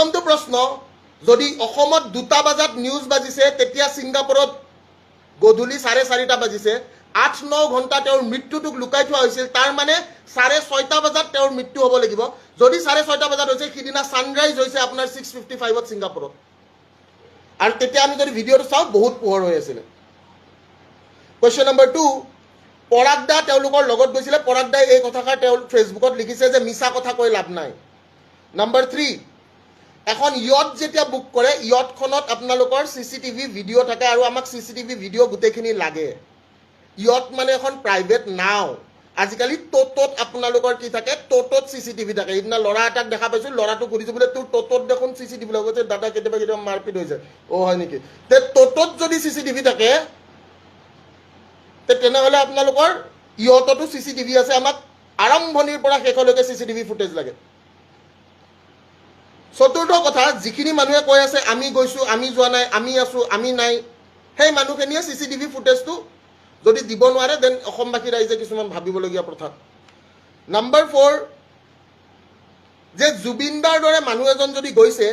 প্ৰথমটো প্ৰশ্ন, যদি অসমত দুটা বজাত নিউজ বাজিছে, তেতিয়া ছিংগাপুৰত গধূলি চাৰে চাৰিটা বাজিছে। আঠ, ন ঘণ্টা তেওঁৰ মৃত্যুটোক লুকাই থোৱা হৈছিল, তাৰ মানে চাৰে ছয়টা বজাত তেওঁৰ মৃত্যু হ'ব লাগিব। যদি চাৰে ছয়টা বজাত হৈছে, সিদিনা ছানৰাইজ হৈছে আপোনাৰ ছিক্স ফিফটি ফাইভত ছিংগাপুৰত। আৰু তেতিয়া আমি যদি ভিডিঅ'টো চাওঁ, বহুত পোহৰ হৈ আছিলে। Question number two Parag da তেওঁলোকৰ লগত গৈছিলে। পৰাগ এই কথাষাৰ তেওঁ ফেচবুকত লিখিছে যে মিছা কথা কৈ লাভ নাই। নম্বৰ থ্ৰী এখন য়ট যেতিয়া বুক কৰে য়টখনত আপোনালোকৰ চি চি টিভি ভিডিঅ' থাকে আৰু আমাক চি চি টিভি ভিডিঅ' গোটেইখিনি লাগে। য়ট মানে এখন প্ৰাইভেট নাও। আজিকালি ট'টত আপোনালোকৰ কি থাকে ট'টত চি চি টিভি থাকে। সেইদিনা ল'ৰা এটাক দেখা পাইছোঁ ল'ৰাটোক সুধিছোঁ বোলে, তোৰ ট'টত দেখোন চি চি টিভি লগত দাদা, কেতিয়াবা কেতিয়াবা মাৰপিট হৈ যায়। অ' হয় নেকি? তে ট'টত যদি চি চি টিভি থাকে, তে তেনেহ'লে আপোনালোকৰ ইহঁততো চি টিভি আছে। আমাক আৰম্ভণিৰ পৰা শেষলৈকে চি চি টিভি ফুটেজ লাগে। চতুৰ্থ কথা যিখিনি মানুহে কৈ আছে আমি গৈছোঁ আমি যোৱা নাই আমি আছোঁ আমি নাই সেই মানুহখিনিয়ে চি চি টিভি ফুটেজটো যদি দিব নোৱাৰে দেন অসমবাসী ৰাইজে কিছুমান ভাবিবলগীয়া কথা নাম্বাৰ ফ'ৰ যে জুবিনদাৰ দৰে মানুহ এজন যদি গৈছে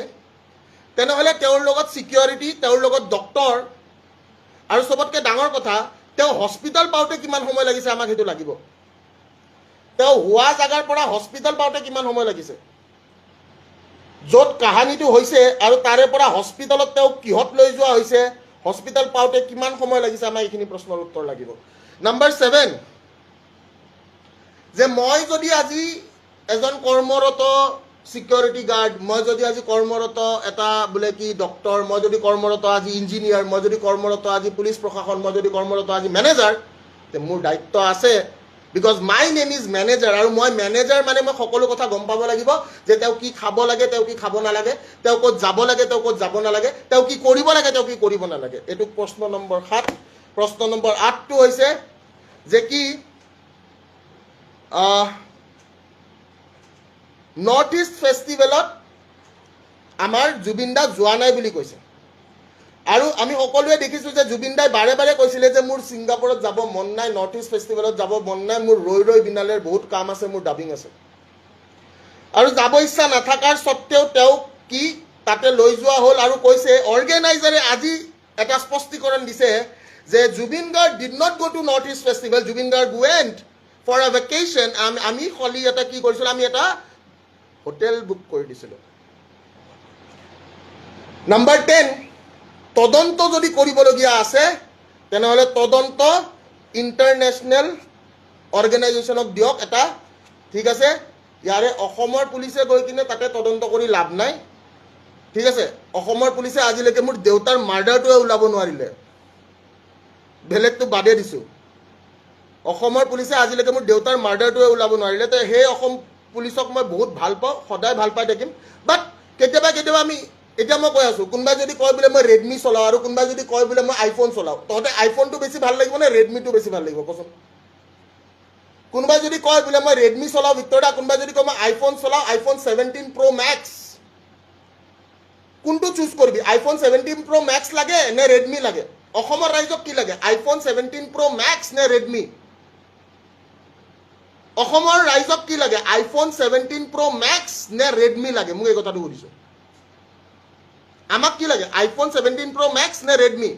তেনেহ'লে তেওঁৰ লগত ছিকিউৰিটি তেওঁৰ লগত ডক্তৰ আৰু চবতকৈ ডাঙৰ কথা তেওঁ হস্পিটেল পাওঁতে কিমান সময় লাগিছে আমাক সেইটো লাগিব। তেওঁ হোৱা জেগাৰ পৰা হস্পিটেল পাওঁতে কিমান সময় লাগিছে? য'ত কাহানীটো হৈছে আৰু তাৰে পৰা হস্পিটেলত তেওঁক কিহত লৈ যোৱা হৈছে হস্পিটেল পাওঁতে কিমান সময় লাগিছে আমাক এইখিনি প্ৰশ্নৰ উত্তৰ লাগিব। নাম্বাৰ ছেভেন যে মই যদি আজি এজন কৰ্মৰত ছিকিউৰিটি গাৰ্ড মই যদি আজি কৰ্মৰত এটা বোলে কি ডক্তৰ মই যদি কৰ্মৰত আজি ইঞ্জিনিয়াৰ মই যদি কৰ্মৰত আজি পুলিচ প্ৰশাসন, মই যদি কৰ্মৰত আজি মেনেজাৰ তে মোৰ দায়িত্ব আছে because my name is manager আৰু মই মেনেজাৰ মানে মই সকলো কথা গম পাব লাগিব যে তেওঁ কি খাব লাগে তেওঁ কি খাব নালাগে তেওঁ ক'ত যাব লাগে তেওঁ ক'ত যাব নালাগে তেওঁ কি কৰিব লাগে তেওঁ কি কৰিব নালাগে। এইটো প্ৰশ্ন নম্বৰ সাত। প্ৰশ্ন নম্বৰ আঠটো হৈছে যে কি নৰ্থ ইষ্ট ফেষ্টিভেলত আমাৰ জুবিন দা যোৱা নাই বুলি কৈছে। আৰু আমি সকলোৱে দেখিছোঁ যে জুবিন দাই বাৰে বাৰে কৈছিলে যে মোৰ ছিংগাপুৰত যাব মন নাই, নৰ্থ ইষ্ট ফেষ্টিভেলত যাব মন নাই, মোৰ ৰৈ ৰৈ বিনালেৰ বহুত কাম আছে, মোৰ ডাবিং আছে। আৰু যাব ইচ্ছা নাথাকাৰ স্বত্তেও তেওঁক কি তাতে লৈ যোৱা হ'ল আৰু কৈছে, অৰ্গেনাইজাৰে আজি এটা স্পষ্টীকৰণ দিছে যে Zubeen Garg did not go' to north east festival, Zubeen Garg went for a vacation আমি খলি এটা কি কৰিছিলোঁ, আমি এটা হোটেল বুক কৰি দিছিলোঁ। নাম্বাৰ টেন তদন্ত যদি কৰিবলগীয়া আছে তেনেহ'লে তদন্ত ইণ্টাৰনেশ্যনেল অৰ্গেনাইজেশ্যনক দিয়ক এটা। ঠিক আছে? ইয়াৰে অসমৰ পুলিচে গৈ কিনে তাতে তদন্ত কৰি লাভ নাই। ঠিক আছে? অসমৰ পুলিচে আজিলৈকে মোৰ দেউতাৰ মাৰ্ডাৰটোৱে ওলাব নোৱাৰিলে। বেলেগটো বাদে দিছোঁ। অসমৰ পুলিচে আজিলৈকে মোৰ দেউতাৰ মাৰ্ডাৰটোৱে ওলাব নোৱাৰিলে। তো সেই অসম পুলিচক মই বহুত ভাল পাওঁ সদায় ভাল পাই থাকিম। বাট কেতিয়াবা কেতিয়াবা আমি এতিয়া মই কৈ আছোঁ, কোনোবাই যদি কয় বোলে মই ৰেডমি চলাওঁ আৰু কোনোবাই যদি কয় বোলে মই আইফোন চলাওঁ, তহঁতে আইফোনটো বেছি ভালো লাগিব নে ৰেডমিটো বেছি ভালো লাগিব কচোন? কোনোবাই যদি কয় বোলে মই ৰেডমি চলাওঁ, ভিক্টৰিয়া, কোনোবাই যদি কয় মই আইফোন চলাওঁ আইফোন ছেভেণ্টিন প্ৰ' মেক্স কোনটো চুজ কৰিবি আইফোন ছেভেণ্টিন প্ৰ' মেক্স লাগে নে ৰেডমি লাগে? অসমৰ ৰাইজক কি লাগে আইফোন ছেভেণ্টিন প্ৰ' মেক্স নে ৰেডমি অসমৰ ৰাইজক কি লাগে আইফোন ছেভেণ্টিন প্ৰ' মেক্স নে ৰেডমি লাগে? মোক এই কথাটো সুধিছোঁ। আমাক কি লাগে? আইফোন ছেভেণ্টিন প্ৰ' মেক্স নে ৰেডমি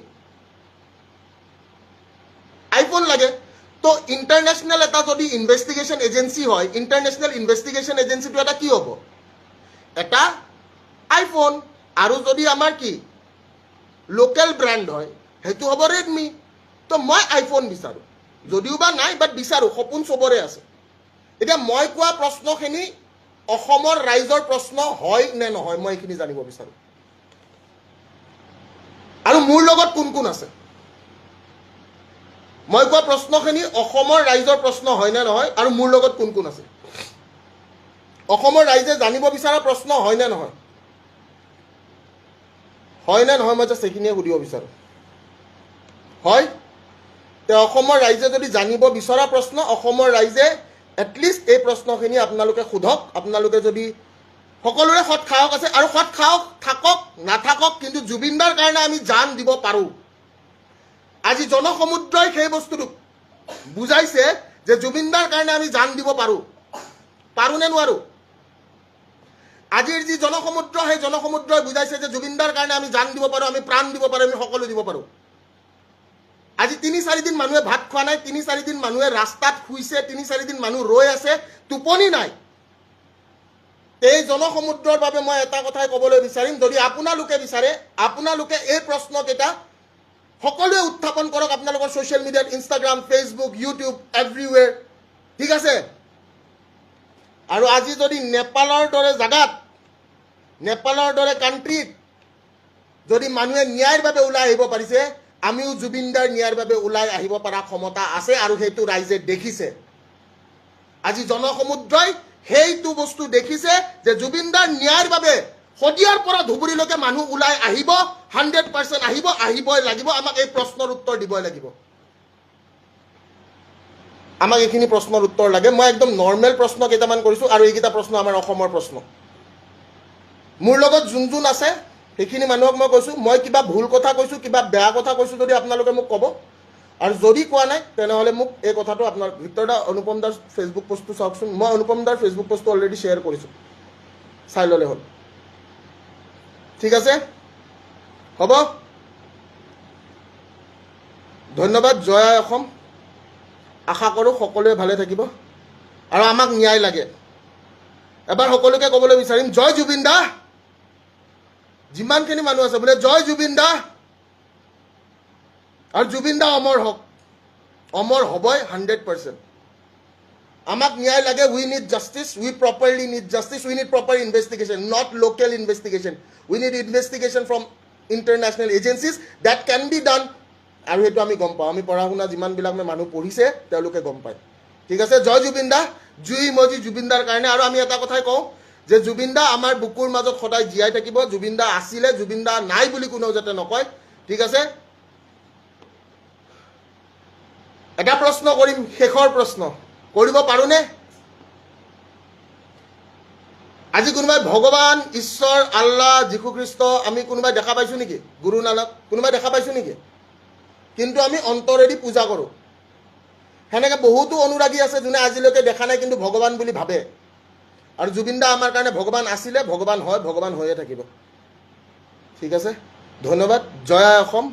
আইফোন লাগে। তো ইণ্টাৰনেশ্যনেল এটা যদি ইনভেষ্টিগেশ্যন এজেঞ্চি হয় ইণ্টাৰনেশ্যনেল ইনভেষ্টিগেশ্যন এজেঞ্চিটো এটা কি হ'ব? এটা আইফোন আৰু যদি আমাৰ কি লোকেল ব্ৰেণ্ড হয়, সেইটো হ'ব ৰেডমি তো মই আইফোন বিচাৰোঁ। যদিও বা নাই বাট বিচাৰোঁ। সপোন চবৰে আছে। এতিয়া মই কোৱা প্ৰশ্নখিনি অসমৰ ৰাইজৰ প্ৰশ্ন হয় নে নহয়, মই এইখিনি জানিব বিচাৰোঁ। কোন কোন আছে? মই কোৱা প্ৰশ্নখিনি অসমৰ ৰাইজৰ প্ৰশ্ন হয় নে নহয়? আৰু মোৰ লগত কোন কোন আছে? অসমৰ ৰাইজে জানিব বিচৰা প্ৰশ্ন হয় নে নহয়? হয় নে নহয় মই জাষ্ট সেইখিনিয়ে সুধিব বিচাৰোঁ। হয়? তে অসমৰ ৰাইজে যদি জানিব বিচৰা প্ৰশ্ন অসমৰ ৰাইজে এটলিষ্ট এই প্ৰশ্নখিনি আপোনালোকে সোধক। আপোনালোকে যদি সকলোৰে সৎ সাহস আছে আৰু সৎ সাহস থাকক নাথাকক কিন্তু জুবিনদাৰ কাৰণে আমি জান দিব পাৰোঁ। আজি জনসমুদ্ৰই সেই বস্তুটোক বুজাইছে যে জুবিনদাৰ কাৰণে আমি জান দিব পাৰোঁ। পাৰোঁ নে নোৱাৰোঁ? আজিৰ যি জনসমুদ্ৰ, সেই জনসমুদ্ৰই বুজাইছে যে জুবিনদাৰ কাৰণে আমি জান দিব পাৰোঁ, আমি প্ৰাণ দিব পাৰোঁ, আমি সকলো দিব পাৰোঁ। আজি তিনি চাৰিদিন মানুহে ভাত খোৱা নাই, তিনি চাৰিদিন মানুহে ৰাস্তাত শুইছে, তিনি চাৰিদিন মানুহ ৰৈ আছে, টোপনি নাই। এই জনসমুদ্ৰৰ বাবে মই এটা কথাই ক'বলৈ বিচাৰিম যদি আপোনালোকে বিচাৰে আপোনালোকে এই প্ৰশ্নকেইটা সকলোৱে উত্থাপন কৰক আপোনালোকৰ ছ'চিয়েল মিডিয়াত ইনষ্টাগ্ৰাম ফেচবুক ইউটিউব এভৰিৱেৰ ঠিক আছে? আৰু আজি যদি নেপালৰ দৰে জাগাত নেপালৰ দৰে কাণ্ট্ৰিত যদি মানুহে ন্যায়ৰ বাবে ওলাই আহিব পাৰিছে আমিও জুবিনদাৰ ন্যায়ৰ বাবে ওলাই আহিব পৰা ক্ষমতা আছে আৰু সেইটো ৰাইজে দেখিছে। আজি জনসমুদ্ৰই সেইটো বস্তু দেখিছে যে জুবিনদাৰ ন্যায়ৰ বাবে শদিয়াৰ পৰা ধুবুৰীলৈকে মানুহ ওলাই আহিব হাণ্ড্ৰেড পাৰ্চেণ্ট আহিব, আহিবই লাগিব। আমাক এই প্ৰশ্নৰ উত্তৰ দিবই লাগিব। আমাক এইখিনি প্ৰশ্নৰ উত্তৰ লাগে। মই একদম নৰ্মেল প্ৰশ্ন কেইটামান কৰিছোঁ আৰু এইকেইটা প্ৰশ্ন আমাৰ অসমৰ প্ৰশ্ন। মোৰ লগত যোন যোন আছে, সেইখিনি মানুহক মই কৈছোঁ। মই কিবা ভুল কথা কৈছোঁ, কিবা বেয়া কথা কৈছোঁ যদি আপোনালোকে মোক ক'ব। আৰু যদি কোৱা নাই, তেনেহ'লে মোক এই কথাটো আপোনাৰ ভিক্তৰ দা অনুপম দাৰ ফেচবুক পষ্টটো চাওকচোন। মই অনুপম দাৰ ফেচবুক পষ্টটো অলৰেডি শ্বেয়াৰ কৰিছোঁ। চাই ল'লে হ'ল। ঠিক আছে? হ'ব? ধন্যবাদ জয় অসম। আশা কৰোঁ সকলোৱে ভালে থাকিব। আৰু আমাক ন্যায় লাগে। এবাৰ সকলোকে ক'বলৈ বিচাৰিম, জয় জুবিন দা! যিমানখিনি মানুহ আছে, বোলে, জয় জুবিন দা! আৰু জুবিন দা অমৰ হওক অমৰ হ'বই হাণ্ড্ৰেড পাৰ্চেণ্ট। আমাক ন্যায় লাগে we need justice we properly need justice we need proper investigation not local investigation we need investigation from international agencies that can be done আৰু সেইটো আমি গম পাওঁ। আমি পঢ়া শুনা যিমানবিলাক মানুহ পঢ়িছে, তেওঁলোকে গম পায়। ঠিক আছে? জয় জুবিন দা জুই মজি জুবিন দাৰ কাৰণে। আৰু আমি এটা কথাই কওঁ যে জুবিন দা আমাৰ বুকুৰ মাজত সদায় জীয়াই থাকিব। জুবিন দা আছিলে জুবিন দা নাই বুলি কোনেও যাতে নকয়। ঠিক আছে? এটা প্ৰশ্ন কৰিম, শেষৰ প্ৰশ্ন। কৰিব পাৰোনে? আজি কোনোবাই ভগৱান, ঈশ্বৰ, আল্লাহ, যীশুখ্ৰীষ্ট, আমি কোনোবাই দেখা পাইছোঁ নেকি? গুৰু নানক, কোনোবাই দেখা পাইছোঁ নেকি? কিন্তু আমি অন্তৰেদি পূজা কৰোঁ। সেনেকৈ বহুতো অনুৰাগী আছে যোনে আজিলৈকে দেখা নাই কিন্তু ভগৱান বুলি ভাবে। আৰু জুবিন দা আমাৰ কাৰণে ভগৱান আছিলে, ভগৱান হয়, ভগৱান হৈয়ে থাকিব। ঠিক আছে? ধন্যবাদ, জয় অসম।